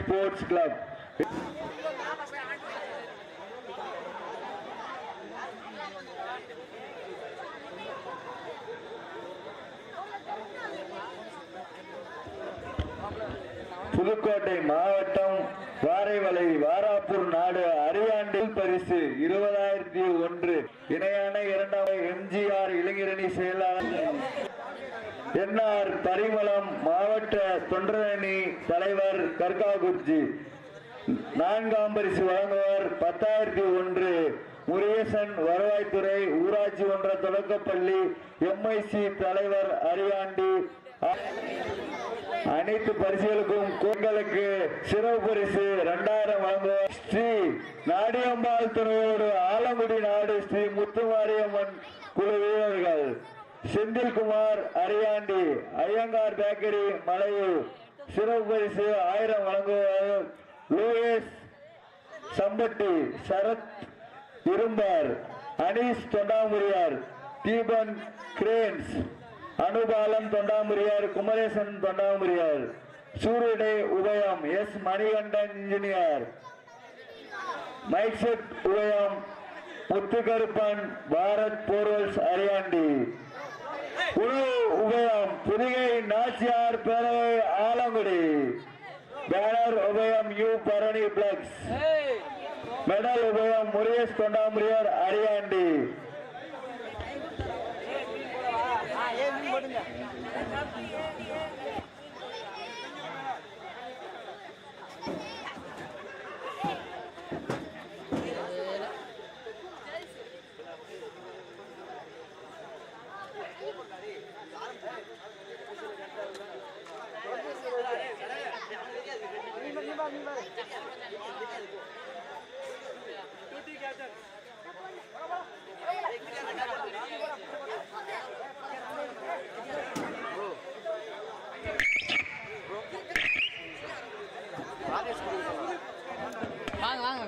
Sports club Pudukkottai மாவட்டம் வாரைவலை வாராப்பூர் நாடு அரியாண்டில் பரிசு இருபதாயிரத்தி ஒன்று. இணையான இரண்டாவது எம்ஜிஆர் இளைஞரணி செயலாளர். என்ஆர் பரிமளம் மாவட்ட தொண்டரணி தலைவர் கர்காகுர்ஜி. நான்காம் பரிசு வழங்குவார். பத்தாயிரத்தி ஒன்று முருகேசன் வருவாய்த்துறை ஊராட்சி ஒன்ற தொடக்கப்பள்ளி எம்ஐசி தலைவர் அரியாண்டி. அனைத்து பரிசுகளுக்கும் கூட்டலுக்கு சிறப்பு பரிசு இரண்டாயிரம் வழங்குவார். ஸ்ரீ நாடியம்பாள் துணையோடு ஆலங்குடி நாடு ஸ்ரீ முத்துமாரியம்மன் குழு வீரர்கள் செந்தில்குமார் அரியாண்டி ஐயங்கார் பேக்கரி மலையூர் சிறப்பு பரிசு ஆயிரம் வழங்குவார் லூயஸ் சம்பட்டி சரத் இரும்பார் அனீஸ் தொண்டாமுரியார் தீபன் கிரேன்ஸ் அனுபாலன் தொண்டாமுரியார் குமரேசன் தொண்டாமுரியார் சூரியடை உதயம் S Manikandan engineer mike set உதயம் முத்துக்கருப்பன் பாரத் போர்வல்ஸ் அரியாண்டி. உணவு உபயம் புதுகை நாச்சியார் பேரவை ஆலங்குடி. பேனர் உபயம் யூ பரணி பிளக்ஸ். மெடல் உபயம் முருகேஷ் தொண்டாமுரியார் அரியாண்டி.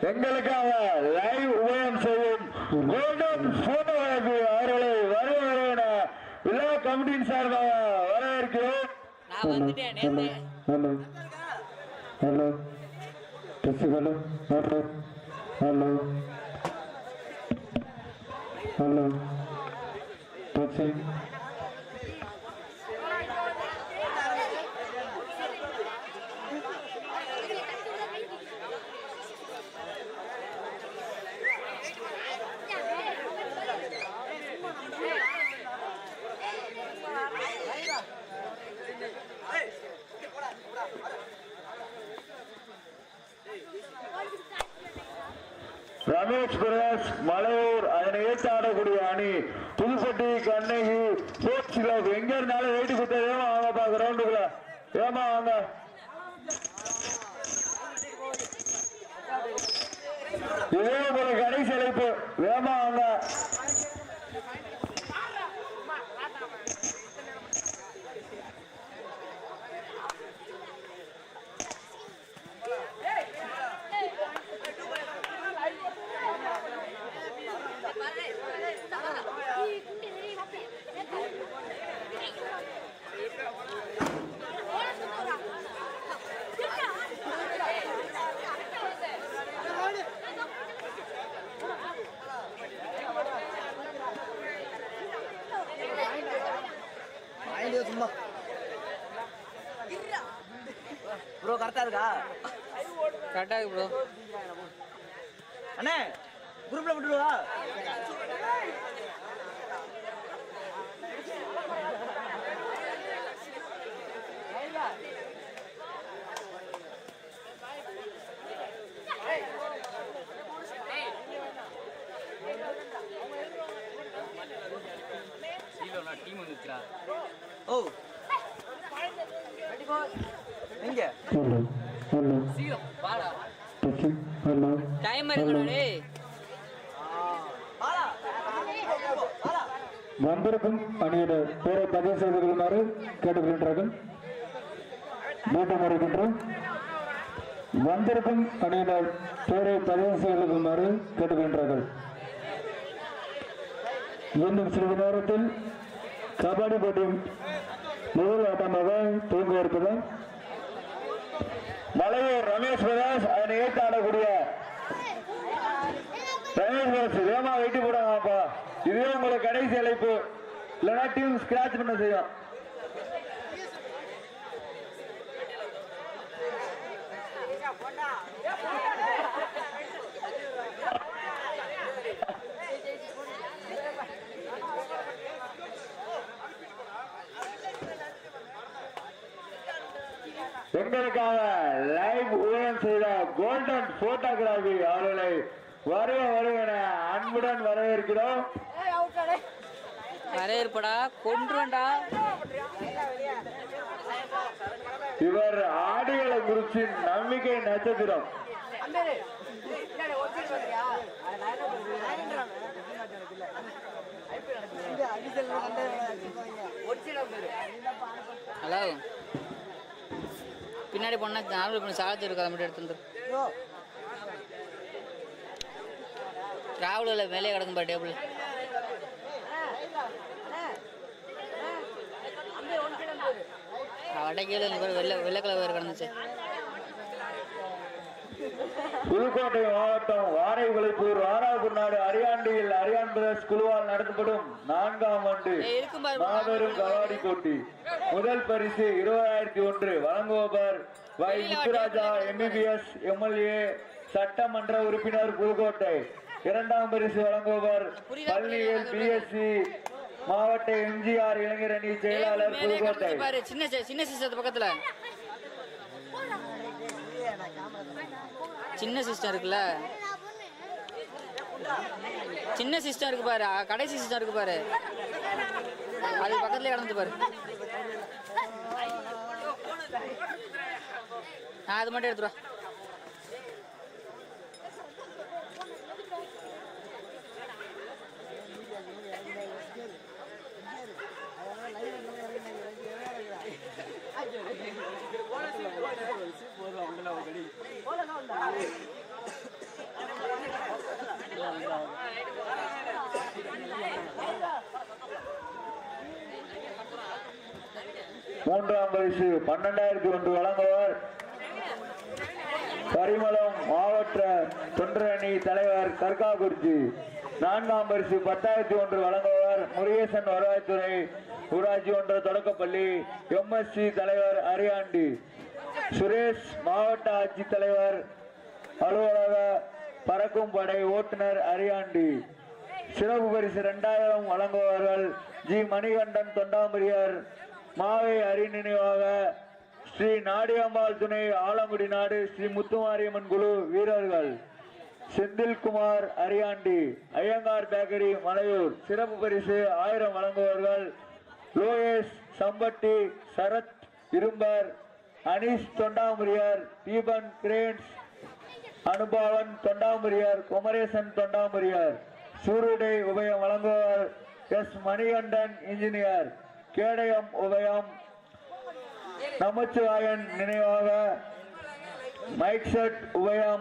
எங்களுக்காக லைவ் உபயம் செய்யும் கோல்டன் போட்டோ அவர்களை வருவதென விழா கமிட்டியின் சார்பாக வரவேற்கிறோம். நேத்து. Hello hello hello hello hello hello touching Ramesh Prakash Malaiyur அதனை ஏற்று ஆடக்கூடிய அணி புதுப்பட்டி கண்ணகி ஸ்போர்ட்ஸ் கிளப் எங்க இருந்தாலும் வெயிட்டு கொடுத்தா ஏமா வாங்க பா கிரவுண்டுக்குள்ள ஏமா வாங்க. இதே போல கடைசி அழைப்பு. வேமா வாங்க. ப்ரோ கரெக்டா இருக்கா ப்ரோ அண்ணே குரூப்ல விட்டுடுவா டீம் வந்துச்சுடா ஓ எங்க ஹலோ ஹலோ சீக்கிரம் வாடா ஹலோ டைம் பாலா வந்திருக்கும் அணியினர் பேரை பதிவு செய்து கொள்ளுமாறு கேட்டுக்கொள்கின்றார்கள் மீண்டும் வருகின்றோம். வந்திருக்கும் அணியினர் பேரை பதிவு செய்து கொள்ளுமாறு கேட்டுக்கொள்கின்றார்கள் இன்னும் சிறிது நேரத்தில் கபடி போட்டி முதல் ஆட்டமாக துவங்க இருப்பதால் மலையூர் ரமேஷ் பிரகாஷ் அதனை ஏற்று ஆடக்கூடிய வேகமா வெட்டி போடுவாங்கப்பா இதுவே உங்களோட கடைசி அழைப்பு. இல்லைன்னா டீம் ஸ்கிராச் பண்ண செய்யும். எங்களுக்காக லைவ் ஊழியம் செய்த கோல்டன் போட்டோகிராபி அவர்களை வருக என அன்புடன் வரவேற்கிறோம். வரவேற்படா கொன்றுண்டா இவர் ஆடுகளை குறித்து நம்பிக்கை நட்சத்திரம். ஹலோ பின்னாடி போனா நாலு பண்ணி சார்ஜ் இருக்காத மட்டும் எடுத்து வந்து டிராவலில் மேலே கிடக்கும் டேபிள். வடக்கீழ இங்க பாரு வெள்ளை வெள்ளை கலர் வேறு கிடந்துச்சு. புதுக்கோட்டை மாவட்டம் வாரைகுளைப்பூர் வாராபுர்நாடு அரியாண்டியில் அரியான் பிரதர்ஸ் குழுவால் நடத்தப்படும் நான்காம் ஆண்டு. மாபெரும் கபாடி போட்டி. முதல் பரிசு இருபதாயிரத்தி ஒன்று வழங்குபவர் வை முத்துராஜா எம்பிபிஎஸ் எம்எல்ஏ சட்டமன்ற உறுப்பினர் புதுக்கோட்டை. இரண்டாம் பரிசு வழங்குபவர் பள்ளியில் பிஎஸ்சி மாவட்ட எம்ஜிஆர் இளைஞர் அணி செயலாளர் புதுக்கோட்டை. சின்ன சின்ன பக்கத்துல. சின்ன சிஸ்டம் இருக்குல்ல? சின்ன சிஸ்டம் இருக்கு பாரு. கடைசி சிஸ்டம் இருக்கு பாரு. அது பக்கத்துலயே கடந்து பாரு. நான் அது மட்டும் எடுத்துருவா மூன்றாம் பரிசு பன்னெண்டாயிரத்தி ஒன்று வழங்குவர். பரிமளம் மாவட்ட தொண்டரணி தலைவர் கற்காகுறிச்சி நான்காம் பரிசு பத்தாயிரத்தி ஒன்று வழங்குவர். முருகேசன் வருவாய்த்துறை ஊராட்சி ஒன்ற தொடக்கப்பள்ளி எம்எஸ்சி தலைவர் அரியாண்டி. சுரேஷ் மாவட்ட ஆட்சித்தலைவர் அலுவலக பறக்கும் படை ஓட்டுநர் அரியாண்டி. சிறப்பு பரிசு இரண்டாயிரம் வழங்குபவர்கள் ஜி மணிகண்டன் தொண்டாமுரியர் மாவை அரி நினைவாக ஸ்ரீ நாடியம்பாள் துணை ஆலங்குடி நாடு ஸ்ரீ முத்துமாரியம்மன் குழு வீரர்கள். செந்தில்குமார் அரியாண்டி ஐயங்கார் பேக்கரி மலையூர். சிறப்பு பரிசு ஆயிரம் வழங்குவர்கள் லோகேஷ் சம்பட்டி சரத் இரும்பர் அனீஷ் தொண்டாமுரியார் தீபன் கிரேன்ஸ் அனுபவன் தொண்டாமுரியார் குமரேசன் தொண்டாமுரியார். சூருடை உபயம் வழங்குவார் எஸ் மணிகண்டன் இன்ஜினியர். கேடயம் உபயம் நமச்சிவாயன் நினைவாக. மைக் செட் உபயம்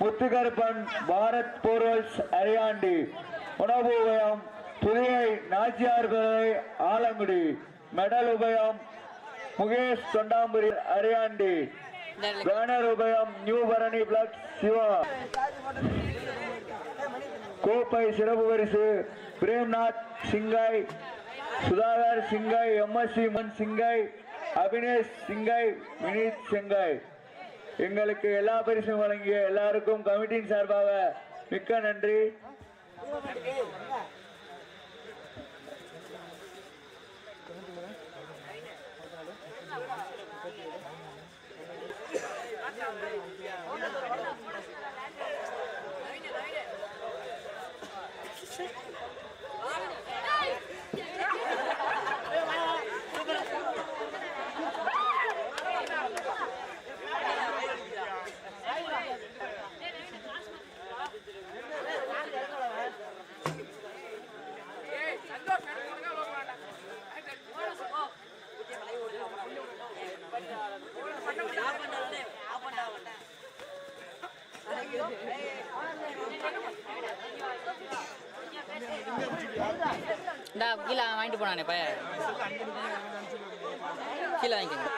முத்துகருப்பன் பாரத் போர்வல்ஸ் அரியாண்டி. உணவு உபயம் புதியை நாச்சியார் குதிரை ஆலங்குடி. மெடல் உபயம் முகேஷ் தொண்டாம்புரி அரியாண்டி. பேனர் உபயம் நியூ பரணி பிளக் சிவா. கோப்பை சிறப்பு பரிசு. பிரேம்நாத் சிங்காய். சுதாகர் சிங்காய் எம்எஸ்சி மன் சிங்காய் அபினேஷ் சிங்காய் வினீத் சிங்காய் எங்களுக்கு எல்லா பரிசும் வழங்கிய எல்லாருக்கும் கமிட்டியின் சார்பாக மிக்க நன்றி. கீழே வாங்கிட்டு போனானே பைய கீழே வாங்கிக்கோங்க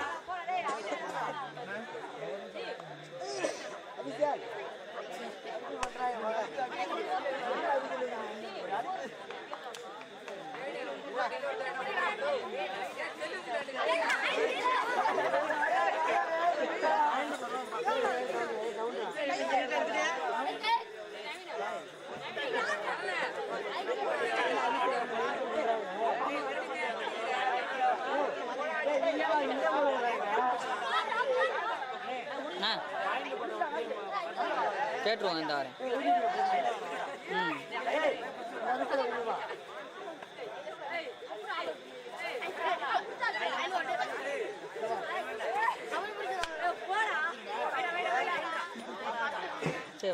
you. கேட்டுருவோம் இந்த வரேன் ம். சரி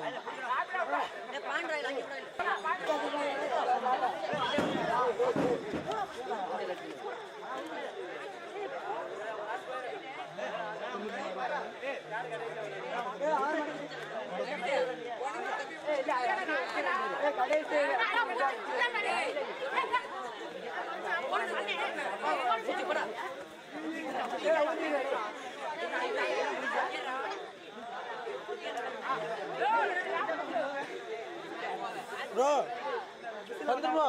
ப்ரோ வந்துருப்பா